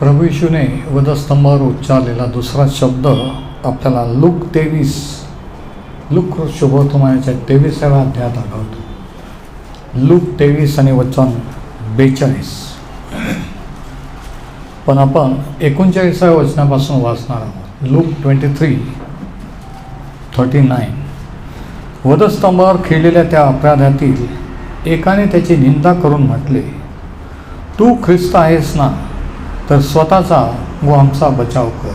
प्रभू येशूने वधस्तंभावर उच्चारलेला दुसरा शब्द आपल्याला लुक तेवीस. लुक शुभोत्तमाच्या तेवीसाव्या अध्यायात आढळतो लूक तेवीस आणि वचन बेचाळीस. पण आपण एकोणचाळीसाव्या वचनापासून वाचणार आहोत. Luke twenty three thirty nine. वधस्तंभावर खेळलेल्या त्या अपराधातील एकाने त्याची निंदा करून म्हटले तू ख्रिस्त आहेस ना? तर स्वतःचा व आमचा बचाव कर.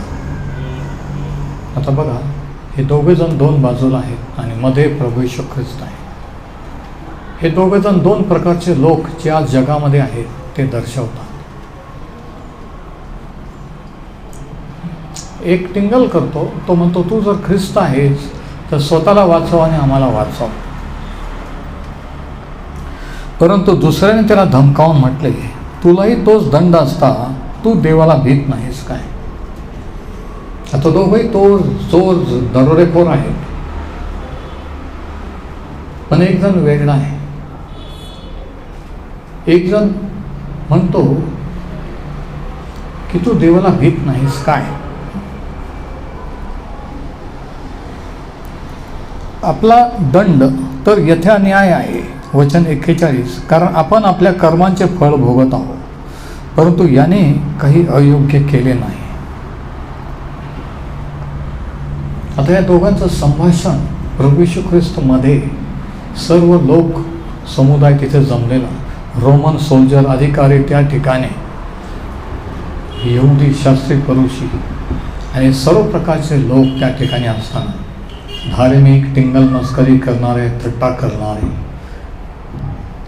आता बघा हे दोघेजण दोन बाजूला आहेत आणि मध्ये प्रभू ख्रिस्त आहे. हे दोघेजण दोन प्रकारचे लोक जे आज जगामध्ये आहेत ते दर्शवतात. एक टिंगल करतो तो म्हणतो तू जर ख्रिस्त आहेस तर स्वतःला वाचव आणि आम्हाला वाचव. परंतु दुसऱ्याने त्याला धमकावून म्हटले तुलाही तोच दंड असता तू देवाला भीत नाहीस काय? आता दोघंही तो चोर दरोडेखोर आहे. पण एक जण वेगळा आहे. एक जण म्हणतो की तू देवाला भीत नाहीस काय? आपला दंड तर यथा न्याय आहे. वचन एक्केचाळीस. कारण आपण आपल्या कर्मांचे फळ भोगत आहोत. परंतु याने काही अयोग्य केले नाही. आता या दोघांचं संभाषण प्रभू ख्रिस्तमध्ये सर्व लोक समुदाय तिथे जमलेला. रोमन सोल्जर अधिकारी त्या ठिकाणी येऊदी शास्त्री परुषी आणि सर्व प्रकारचे लोक त्या ठिकाणी असताना धार्मिक टिंगल मस्करी करणारे थट्टा करणारे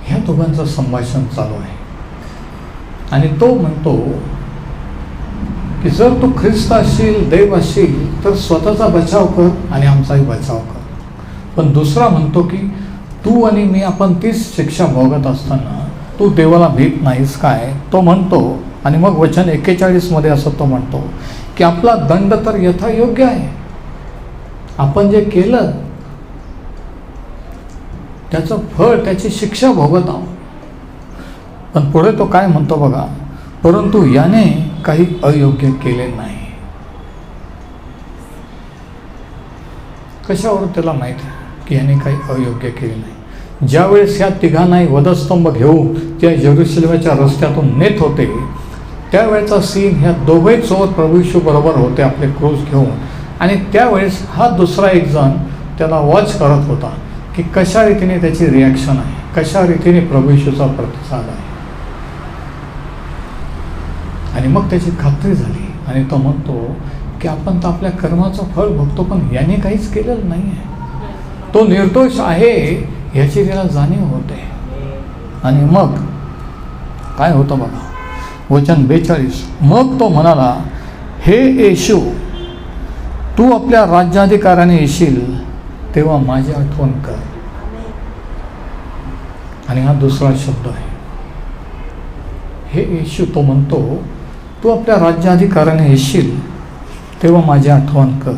ह्या दोघांचं संभाषण चालू आहे. आणि तो म्हणतो की जर तू ख्रिस्त असशील देव असशील तर स्वतःचा बचाव कर आणि आमचाही बचाव कर. पण दुसरा म्हणतो की तू आणि मी आपण तीच शिक्षा भोगत असताना तू देवाला भीत नाहीस काय? तो म्हणतो आणि मग वचन एक्केचाळीसमध्ये असं तो म्हणतो की आपला दंड तर यथायोग्य आहे. आपण जे केलं त्याचं फळ त्याची शिक्षा भोगत आहोत. पण पुढे तो काय म्हणतो बघा परंतु याने काही अयोग्य केले नाही. कशावर त्याला माहीत आहे की याने काही अयोग्य केले नाही? ज्यावेळेस ह्या तिघांनाही वधस्तंभ घेऊन त्या जेरुसलेमाच्या रस्त्यातून नेत होते त्यावेळेचा सीन ह्या दोघे चोर प्रभू बरोबर होते आपले क्रूज घेऊन. आणि त्यावेळेस हा दुसरा एक जण त्याला वॉच करत होता की कशा रीतीने त्याची रिॲक्शन आहे कशा रीतीने प्रभूशूचा प्रतिसाद आहे. आणि मग त्याची खात्री झाली. आणि तो म्हणतो की आपण तर आपल्या कर्माचं फळ बघतो पण याने काहीच केलेलं नाही आहे तो निर्दोष आहे ह्याची त्याला जाणीव होते. आणि मग काय होतं बघा? वचन बेचाळीस. मग तो म्हणाला हे येशू तू आपल्या राज्याधिकाराने येशील तेव्हा माझी आठवण कर. आणि हा दुसरा शब्द आहे. हे येशू तो म्हणतो तू आपल्या राज्याधिकाराने येशील तेव्हा माझी आठवण कर.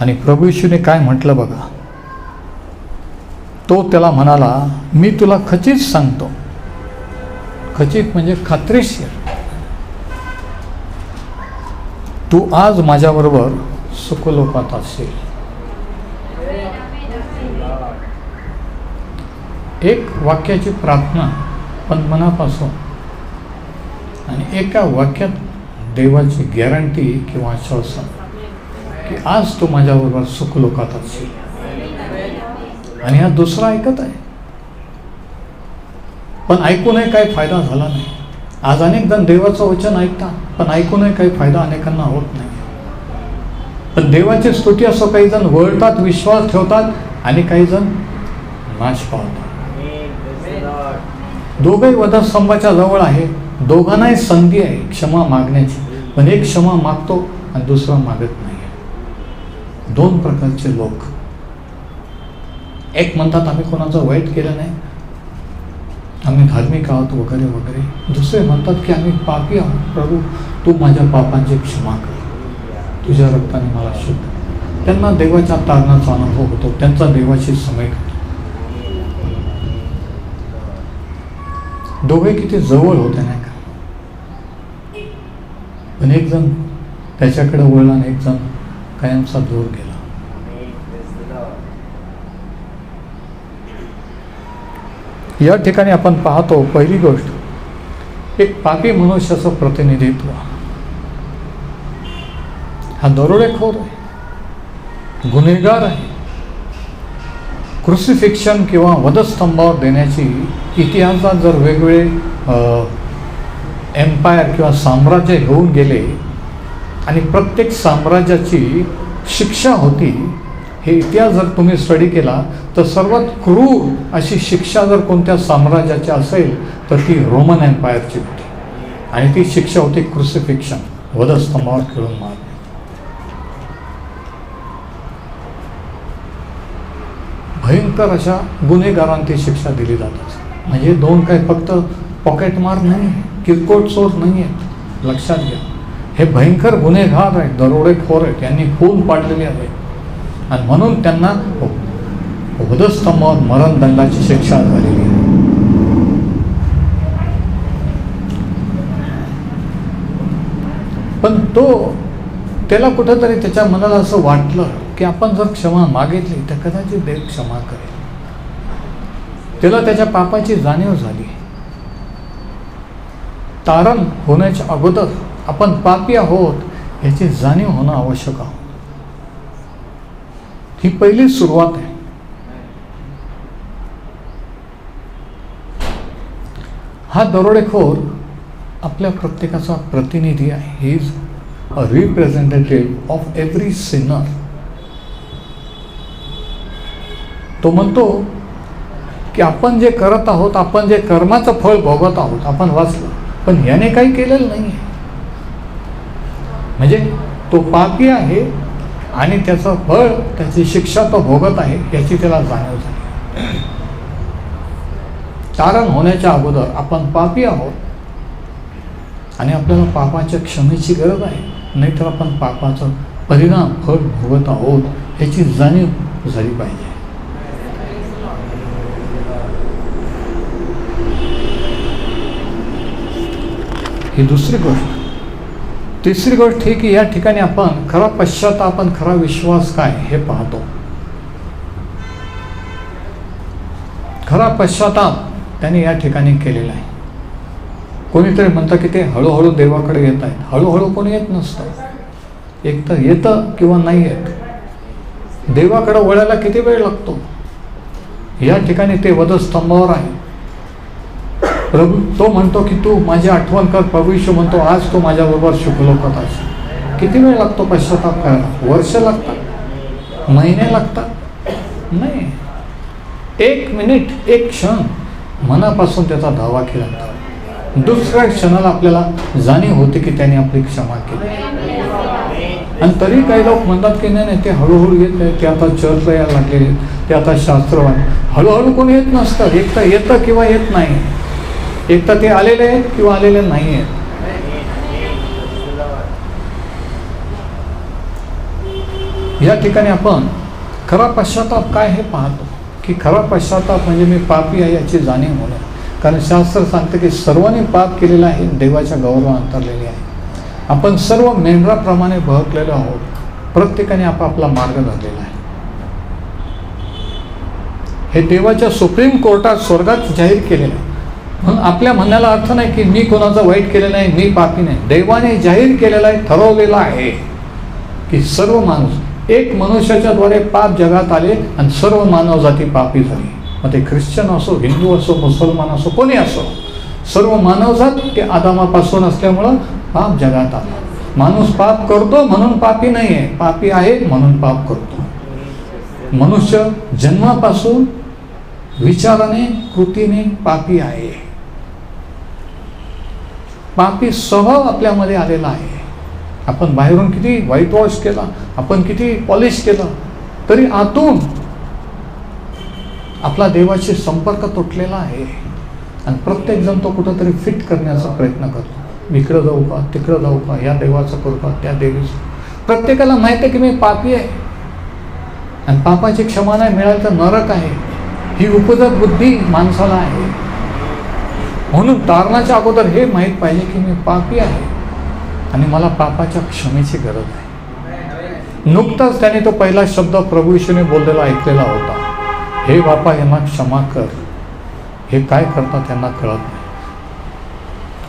आणि प्रभू येशूने काय म्हटलं बघा? तो त्याला म्हणाला मी तुला खचित सांगतो. खचित म्हणजे खात्रीशीर. तू आज माझ्याबरोबर सुखलोकात असेल. एक वाक्याची प्रार्थना पण मनापासून. आणि एका वाक्यात देवाची गॅरंटी किंवा आश्वासन की आज तू माझ्याबरोबर सुखलोकात असेल आणि हा दुसरा ऐकत आहे. पण ऐकूनही काही फायदा झाला नाही. आज अनेक जण देवाचं वचन ऐकतात पण ऐकूनही काही फायदा अनेकांना होत नाही. पण देवाची स्तुती असो काही जण वळतात विश्वास ठेवतात आणि काही जण नाश पावतात. दोघंही वधस्तंभाच्या जवळ आहे. दोघांनाही संधी आहे क्षमा मागण्याची. पण एक क्षमा मागतो आणि दुसरा मागत नाही दोन प्रकारचे लोक. एक म्हणतात आम्ही कोणाचं वाईट केलं नाही. आम्ही धार्मिक आहोत वगैरे वगैरे. दुसरे म्हणतात की आम्ही पापी आहोत. प्रभू तू माझ्या पापांची क्षमा कर. तुझ्या रक्ताने मला शुद्ध त्यांना देवाच्या तारणाचा अनुभव होतो. त्यांचा देवाशी समय होतो. दोघे किती जवळ होते नाही पण एक जण त्याच्याकडे वळला आणि एक जण कायमचा दूर गेला. या ठिकाणी आपण पाहतो पहिली गोष्ट एक पापी मनुष्याचं प्रतिनिधित्व. हा दरोडेखोर आहे गुन्हेगार आहे. क्रुसिफिक्शन किंवा वधस्तंभावर देण्याची इतिहासात जर वेगवेगळे एम्पायर किंवा साम्राज्य घेऊन गेले आणि प्रत्येक साम्राज्याची शिक्षा होती हे इतिहास जर तुम्ही स्टडी केला तर सर्वात क्रूर अशी शिक्षा जर कोणत्या साम्राज्याची असेल तर ती रोमन एम्पायरची होती. आणि ती शिक्षा होती क्रुसिफिक्शन वधस्तंभावर खेळून मारणे. भयंकर अशा गुन्हेगारांची शिक्षा दिली जातात म्हणजे दोन काय फक्त पॉकेट मार नाही. किरकोळ चोर नाही आहेत लक्षात घ्या. हे भयंकर गुन्हेगार आहेत दरोडेखोर आहेत यांनी खून पाडलेले आहेत आणि म्हणून त्यांना हो, वधस्तंभावर मरणदंडाची शिक्षा झालेली आहे. पण तो त्याला कुठंतरी त्याच्या मनाला असं वाटलं की आपण जर क्षमा मागितली तर कदाचित देव क्षमा करेल. त्याला त्याच्या पापाची जाणीव झाली. तारण होण्याच्या अगोदर आपण पापी आहोत याची जाणीव होणं आवश्यक आहे. ही पहिली सुरुवात आहे. हा दरोडेखोर आपल्या प्रत्येकाचा प्रतिनिधी आहे. He is a representative of every sinner तो म्हणतो की आपण जे करत आहोत आपण जे कर्माचं फळ भोगत आहोत आपण वाचलं. पण याने काही केलेलं नाही आहे म्हणजे तो पापी आहे आणि त्याचं फळ त्याची शिक्षा तो भोगत आहे याची त्याला जाणीव झाली. तारण होण्याच्या अगोदर आपण पापी आहोत आणि आपल्याला पापाच्या क्षमेची गरज आहे. नाहीतर आपण पापाचं परिणाम फळ भोगत आहोत याची जाणीव झाली पाहिजे. ही दुसरी गोष्ट. तिसरी गोष्ट ही की या ठिकाणी आपण खरा पश्चाताप आणि खरा विश्वास काय हे पाहतो. खरा पश्चाताप त्यांनी या ठिकाणी केलेला आहे. कोणीतरी म्हणतं की ते हळूहळू देवाकडे येत आहेत. हळूहळू कोणी येत नसतं. एक तर येतं किंवा नाही येत. देवाकडे वळायला किती वेळ लागतो? या ठिकाणी ते वधस्तंभावर आहे प्रभू तो म्हणतो की तू माझी आठवण कर प्रभू यीशू म्हणतो आज तू माझ्याबरोबर शुकलो कथास किती वेळ लागतो पश्चाताप करायला? वर्ष लागतात? महिने लागतात? नाही. एक मिनिट एक क्षण. मनापासून त्याचा धावा केला दुसऱ्या क्षणाला आपल्याला जाणीव होते की त्याने आपली क्षमा केली. आणि तरी काही लोक म्हणतात की नाही नाही ते हळूहळू येत नाही. ते आता चर्चला यायला लागलेले ते आता शास्त्रवान हळूहळू कोणी येत नसतात एक तर येतं किंवा येत नाही. एक तर ते आलेले आहेत किंवा आलेले नाही आहेत? या ठिकाणी आपण खरा पश्चाताप काय हे पाहतो. की खरा पश्चाताप म्हणजे मी पापी आहे याची जाणीव होणं. कारण शास्त्र सांगतं की सर्वांनी पाप केलेलं आहे देवाच्या गौरव अंतरलेले आहे. आपण सर्व मेंढराप्रमाणे बहकलेलो आहोत. प्रत्येकाने आपापला मार्ग धरलेला आहे. हे देवाच्या सुप्रीम कोर्टात स्वर्गात जाहीर केलेलं आहे. म्हणून आपल्या म्हणण्याला अर्थ नाही की मी कोणाचं वाईट केलं नाही मी पापी नाही. दैवाने जाहीर केलेला आहे ठरवलेला आहे की सर्व माणूस एक मनुष्याच्याद्वारे पाप जगात आले आणि सर्व मानवजाती पापी झाली. मग ते ख्रिश्चन असो हिंदू असो मुसलमान असो कोणी असो सर्व मानवजात ते आदामापासून असल्यामुळं पाप जगात आला. माणूस पाप करतो म्हणून पापी नाही आहे पापी आहे म्हणून पाप करतो. मनुष्य जन्मापासून विचाराने कृतीने पापी आहे. पापी स्वभाव आपल्यामध्ये आलेला आहे. आपण बाहेरून किती व्हाईट वॉश केला आपण किती पॉलिश केलं तरी आतून आपला देवाशी संपर्क तुटलेला आहे. आणि प्रत्येकजण तो कुठंतरी फिट करण्याचा प्रयत्न करतो. इकडं जाऊ का तिकडं जाऊ का या देवाचं करू का त्या देवीचं प्रत्येकाला माहिती आहे की मी पापी आहे. आणि पापाची क्षमा नाही मिळाली तर नरक आहे. ही उपजत बुद्धी माणसाला आहे. म्हणून तारणाच्या अगोदर हे माहीत पाहिजे की मी पापी आहे आणि मला पापाच्या क्षमेची गरज आहे. नुकताच त्याने तो पहिला शब्द प्रभू येशूने बोललेला ऐकलेला होता. हे बापा यांना क्षमा कर. हे काय करतात त्यांना कळत नाही.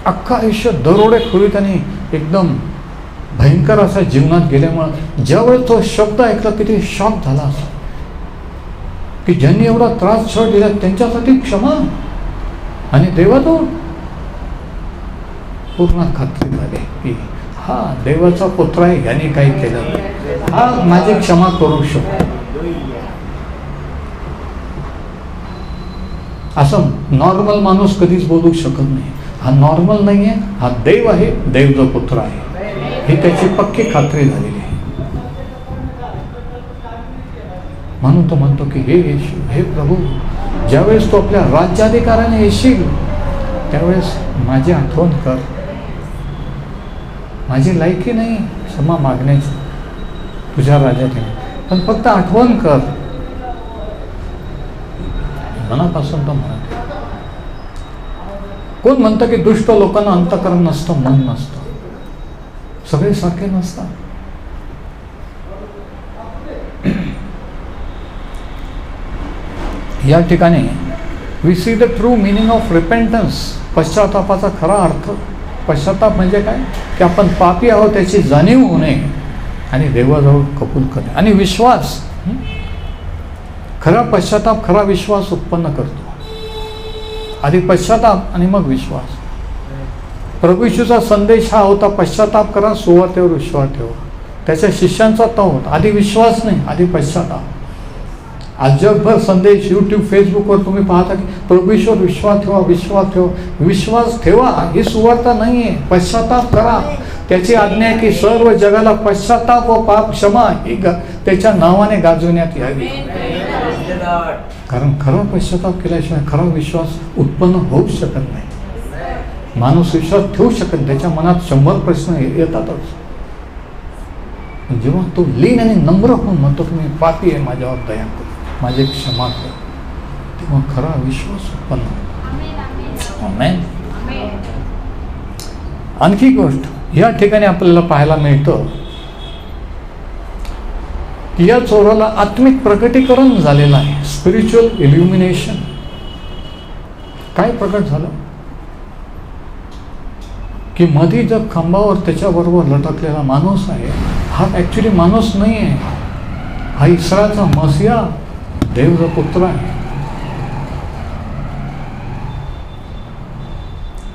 अख्खा आयुष्य दरोडेखोरी त्याने एकदम भयंकर असा जीवनात गेल्यामुळं ज्यावेळेस तो शब्द ऐकला की ते शॉक झाला असा. की ज्यांनी एवढा त्रास छळ दिला त्यांच्यासाठी क्षमा. आणि देवा तो पूर्ण खात्री झाली की हा देवाचा पुत्र आहे याने काही केलं हा माझी क्षमा करू शकतो. असं नॉर्मल माणूस कधीच बोलू शकत नाही. हा नॉर्मल नाही आहे हा देव आहे देवचा पुत्र आहे. ही त्याची पक्की खात्री झालेली आहे. म्हणून तो म्हणतो की हे येशू हे प्रभू ज्यावेळेस तो आपल्या राज्याधिकाराने येशील त्यावेळेस माझी आठवण कर. माझी लायकी नाही क्षमा मागण्याची. तुझ्या राज्यात पण फक्त आठवण कर. मनापासून तो म्हणत कोण म्हणतं की दुष्ट लोकांना अंतकरण नसतं मन नसतं? सगळे सारखे नसतात. या ठिकाणी we see the true meaning of repentance पश्चातापाचा खरा अर्थ पश्चाताप म्हणजे काय? की आपण पापी आहोत त्याची जाणीव होणे आणि देवाजवळ कबूल करणे. आणि विश्वास खरा पश्चाताप खरा विश्वास उत्पन्न करतो. आधी पश्चाताप आणि मग विश्वास. प्रभूशूचा संदेश हा होता पश्चाताप करा सुवातेवर विश्वास ठेवा. त्याच्या शिष्यांचा तो होता. आधी विश्वास नाही आधी पश्चाताप. आज जगभर संदेश यूट्यूब फेसबुकवर तुम्ही पाहता की प्रभूश्वर विश्वास ठेवा विश्वास ठेवा विश्वास ठेवा ही सुवार्ता नाही आहे पश्चाताप करा। त्याची आज्ञा आहे की सर्व जगाला पश्चाताप व पाप क्षमा ही गा त्याच्या नावाने गाजवण्यात यावी. कारण खरा पश्चाताप केल्याशिवाय खरा विश्वास उत्पन्न होऊ शकत नाही. माणूस विश्वास ठेवू शकत त्याच्या मनात शंभर प्रश्न येतातच. जेव्हा तो लीन आणि नम्र होऊन म्हणतो की मी पापी आहे माझ्यावर दया करू. माझे क्षमा कर. तेव्हा खरा विश्वास उत्पन्न आणखी गोष्ट या ठिकाणी आपल्याला पाहायला मिळतं की या चोराला आत्मिक प्रकटीकरण झालेलं आहे स्पिरिच्युअल इल्युमिनेशन काय प्रकट झालं? की मधी जर खांबावर त्याच्याबरोबर लटकलेला माणूस आहे हा ॲक्च्युली माणूस नाही आहे. हा इसराचा मसिया देवपुत्र आहे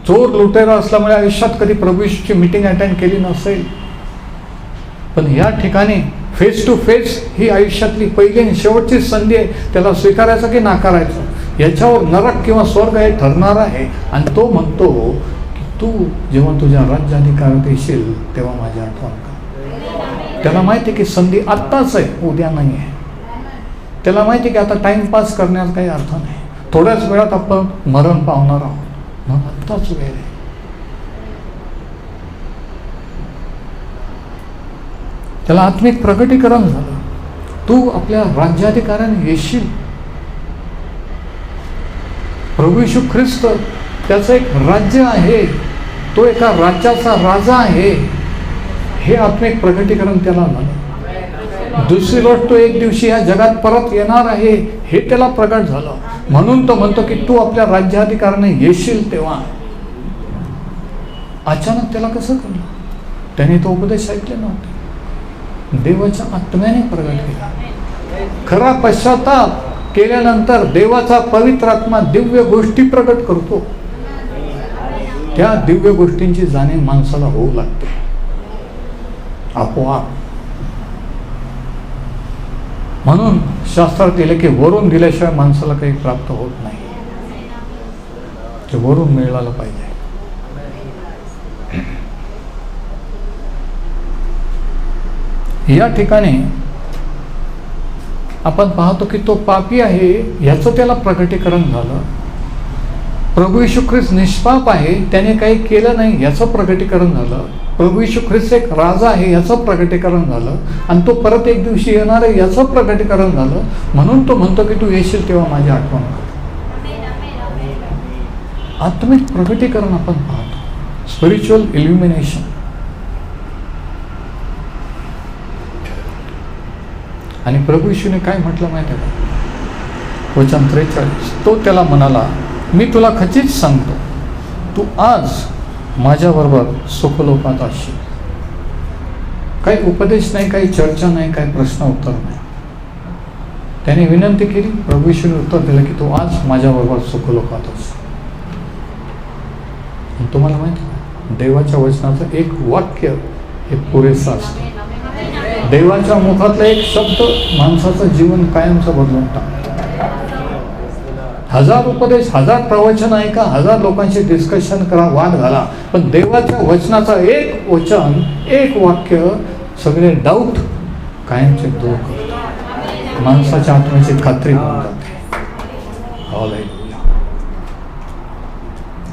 चोर लुटेरा असल्यामुळे आयुष्यात कधी प्रभूची मीटिंग अटेंड केली नसेल पण या ठिकाणी फेस टू फेस ही आयुष्यातली पहिली आणि शेवटची संधी आहे त्याला स्वीकारायचं की नाकारायचं याच्यावर नरक किंवा स्वर्ग हे ठरणार आहे आणि तो म्हणतो की तू जेव्हा तुझ्या राज्याधिकारात येशील तेव्हा माझी आठवण कर त्याला माहिती आहे की संधी आत्ताच आहे उद्या नाही आहे त्याला माहिती आहे की आता टाइमपास करण्यात काही अर्थ नाही. थोड्याच वेळात आपण मरण पावणार आहोत. मग आत्ताच वेळ आहे. त्याला आत्मिक प्रकटीकरण झालं. तू आपल्या राज्याधिकाऱ्याने येशील. प्रभू ख्रिस्त त्याचं एक राज्य आहे. तो एका राज्याचा राजा आहे. हे आत्मिक प्रकटीकरण त्याला झालं. दुसरी गोष्ट तो एक दिवशी या जगात परत येणार आहे हे त्याला प्रकट झालं. म्हणून तो म्हणतो की तू आपल्या राज्याधिकाराने येशील तेव्हा. अचानक त्याला कसं कळलं? त्याने तो उपदेश ऐकले नव्हते. देवाच्या आत्म्याने प्रगट केला. खरा पश्चाताप केल्यानंतर देवाचा पवित्र आत्मा दिव्य गोष्टी प्रकट करतो. त्या दिव्य गोष्टींची जाणीव माणसाला होऊ लागते. आपोआप म्हणून शास्त्रात दिले की वरून दिल्याशिवाय माणसाला काही प्राप्त होत नाही. ते वरून मिळालं पाहिजे. या ठिकाणी आपण पाहतो की तो पापी आहे ह्याचं त्याला प्रकटीकरण झालं. प्रभू ख्रिस्त निष्पाप आहे त्याने काही केलं नाही याचं प्रकटीकरण झालं. प्रभू यशू ख्रिस्त एक राजा आहे याचं प्रगटीकरण झालं. आणि तो परत एक दिवशी येणार आहे याचं प्रगटीकरण झालं. म्हणून तो म्हणतो की तू येशील तेव्हा माझी आठवण कर. आत्मिक प्रगटीकरण आपण पाहतो. स्पिरिच्युअल इल्युमिनेशन आणि प्रभू यशूने काय म्हटलं माहिती आहे का? वचन त्रेचाळीस. तो त्याला म्हणाला मी तुला खचित सांगतो. तू आज माझ्याबरोबर सुखलोकात असशील काही उपदेश नाही काही चर्चा नाही काही प्रश्न उत्तर नाही. त्याने विनंती केली प्रभू उत्तर दिलं की तू आज माझ्याबरोबर सुखलोकात अस. तुम्हाला माहिती आहे, देवाच्या वचनाचं एक वाक्य हे पुरेसं असतं. देवाच्या मुखातला एक शब्द माणसाचं जीवन कायमचं बदलून टाकतो. हजार उपदेश हजार प्रवचन ऐका हजार लोकांशी डिस्कशन करा वाद घाला. पण देवाच्या वचनाचा एक वचन एक वाक्य सगळे डाऊट कायमचे दूर करतो. माणसाच्या आत्म्याची खात्री होऊन जाते.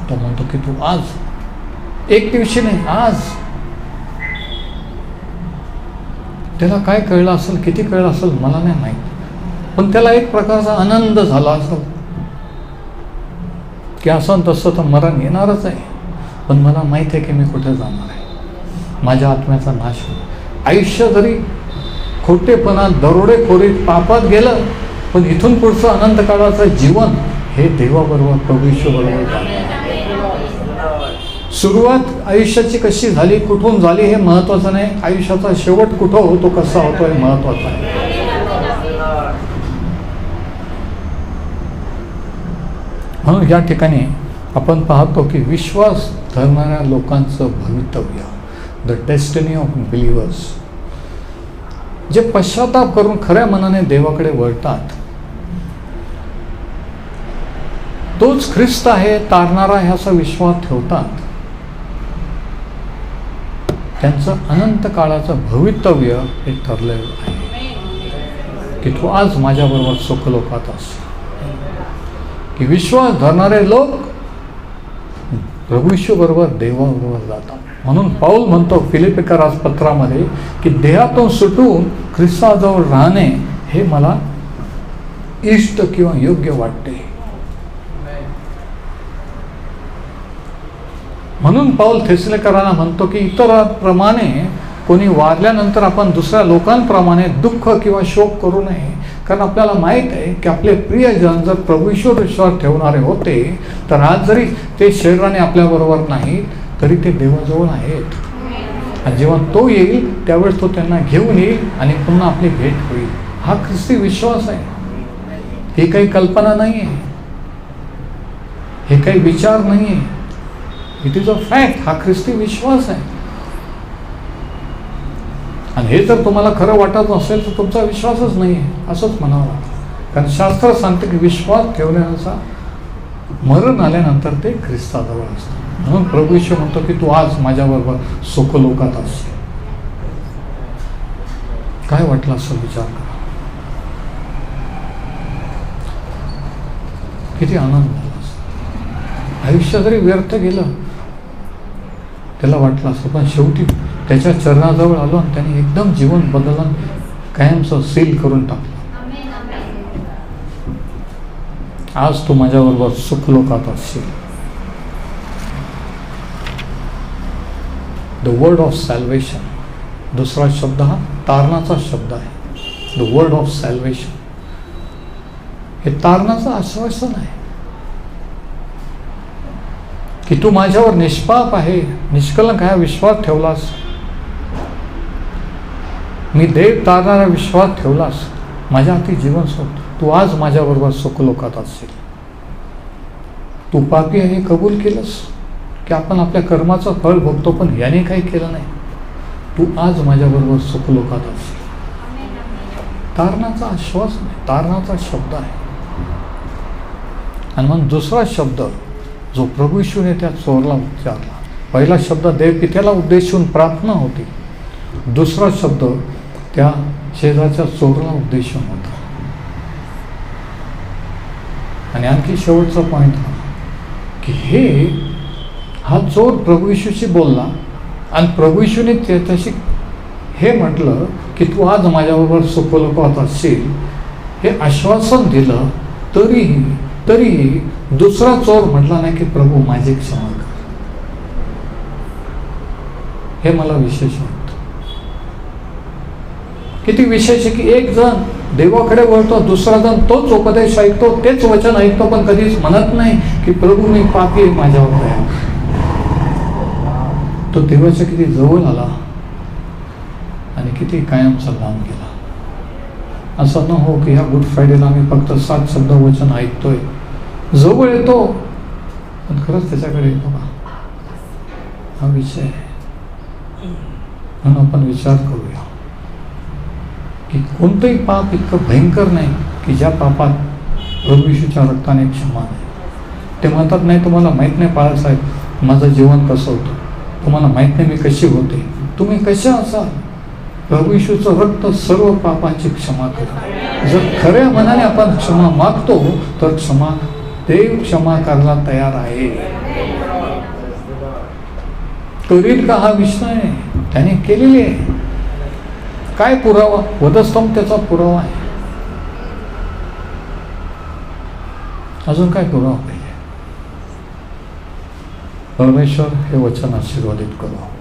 तो म्हणतो की तू आज एक दिवशी नाही आज. त्याला काय कळलं असेल किती कळलं असेल मला नाही माहीत. पण त्याला एक प्रकारचा आनंद झाला असेल. की असं तसं तर मरण येणारच आहे. पण मला माहीत आहे की मी कुठे जाणार आहे. माझ्या आत्म्याचा नाश होईल. आयुष्य जरी खोटेपणात दरोडेखोरीत पापात गेलं पण इथून पुढचं अनंत काळाचं जीवन हे देवाबरोबर प्रभूष्यबरोबर सुरुवात आयुष्याची कशी झाली कुठून झाली हे महत्त्वाचं नाही. आयुष्याचा शेवट कुठं होतो कसा होतो हे महत्त्वाचं आहे. म्हणून या ठिकाणी आपण पाहतो की विश्वास धरणाऱ्या लोकांचं भवितव्य द डेस्टिनी ऑफ बिलिव्हर्स जे पश्चाताप करून खऱ्या मनाने देवाकडे वळतात. तोच ख्रिस्त आहे तारणारा ह्याचा विश्वास ठेवतात. त्यांचं अनंत काळाचं भवितव्य हे ठरलेलं आहे. की तू आज माझ्याबरोबर सुखलोकात अस की विश्वास धरणारे लोक प्रभूश्वबरोबर देवाबरोबर जातात. म्हणून पाऊल म्हणतो फिलिप आज पत्रामध्ये की देहातून सुटून ख्रिस्ताजवळ राहणे हे मला इष्ट किंवा योग्य वाटते. म्हणून पाऊल थेसलेकरांना म्हणतो की इतरांप्रमाणे कोणी वारल्यानंतर आपण दुसऱ्या लोकांप्रमाणे दुःख किंवा शोक करू नये. कारण आपल्याला माहीत आहे की आपले प्रियजन जर प्रभुश्वर विश्वास ठेवणारे होते तर आज जरी ते शरीराने आपल्याबरोबर नाही तरी ते देवाजवळ आहेत. आणि जेव्हा तो येईल त्यावेळेस तो त्यांना घेऊन येईल आणि पुन्हा आपली भेट होईल. हा ख्रिस्ती विश्वास आहे. ही काही कल्पना नाही आहे. हे काही विचार नाही आहे. इट इज अ फॅक्ट हा ख्रिस्ती विश्वास आहे. आणि हे जर तुम्हाला खरं वाटत असेल तर तुमचा विश्वासच नाही आहे. असंच म्हणावं लागतं कारण शास्त्र सांगतं की विश्वास ठेवण्याचा मरण आल्यानंतर ते ख्रिस्ताजवळ असतं. म्हणून प्रभू ईश्वर म्हणतो की तू आज माझ्याबरोबर सुखलोकात असतो काय वाटलं असं विचार करा. किती आनंद झाला आयुष्य जरी व्यर्थ गेलं त्याला वाटलं असं पण शेवटी त्याच्या चरणाजवळ आलो आणि त्याने एकदम जीवन बदलून कायमचं सील करून टाकलं. आज तू माझ्याबरोबर सुखलोकात असशील द वर्ड ऑफ सॅल्वेशन दुसरा शब्द हा तारणाचा शब्द आहे. द वर्ड ऑफ सॅल्वेशन हे तारणाचं आश्वासन आहे. की तू माझ्यावर निष्पाप आहे निष्कलंक हा विश्वास ठेवलास. मी देव तारणारा विश्वास ठेवलास माझ्या हाती जीवन सोड. तू आज माझ्याबरोबर सुखलोकात असशील तू पापी हे कबूल केलंस? की आपण आपल्या कर्माचं फळ भोगतो पण याने काही केलं नाही? तू आज माझ्याबरोबर सुखलोकात असशील तारणाचा आश्वास नाही तारणाचा शब्द आहे. आणि मग दुसरा शब्द जो प्रभू येशूने त्या चोरला उच्चारला. पहिला शब्द देवपित्याला उद्देशून प्रार्थना होती. दुसरा शब्द त्या शरीराच्या चोरला उद्देशून होता. आणि आणखी शेवटचा पॉईंट हा की हे हा चोर प्रभू येशूशी बोलला आणि प्रभू येशूने त्याच्याशी हे म्हटलं की तू आज माझ्याबरोबर सुखलोकात असशील हे आश्वासन दिलं तरीही तरीही दुसरा चोर म्हटला नाही की प्रभू माझी क्षमा कर. हे मला विशेष वाटतं. किती विशेष आहे की एक जण देवाकडे वळतो दुसरा जण तोच उपदेश ऐकतो तेच वचन ऐकतो पण कधीच म्हणत नाही की प्रभू मी पापी आहे माझ्यावर दया तो देवाच्या किती जवळ आला आणि किती कायमचा लांब गेला असं न हो की ह्या गुड फ्रायडेला आम्ही फक्त सात शब्द वचन ऐकतोय. जवळ येतो पण खरंच त्याच्याकडे येतो का? हा विषय आहे. म्हणून आपण विचार करूया. की कोणतंही पाप इतकं भयंकर नाही की ज्या पापात प्रभू रक्ताने क्षमा नाही ते म्हणतात नाही तुम्हाला माहीत नाही बाळासाहेब माझं जीवन कसं होतं? तुम्हाला माहीत नाही मी कशी होते? तुम्ही कशा असाल? प्रभू रक्त सर्व पापांची क्षमा करते जर खऱ्या मनाने आपण क्षमा मागतो तर क्षमा देव क्षमा करायला तयार आहे. करील का हा विषय त्याने केलेली आहे. काय पुरावा? वधस्तंभ त्याचा पुरावा आहे. अजून काय पुरावा पाहिजे? परमेश्वर हे वचन आशीर्वादित करू.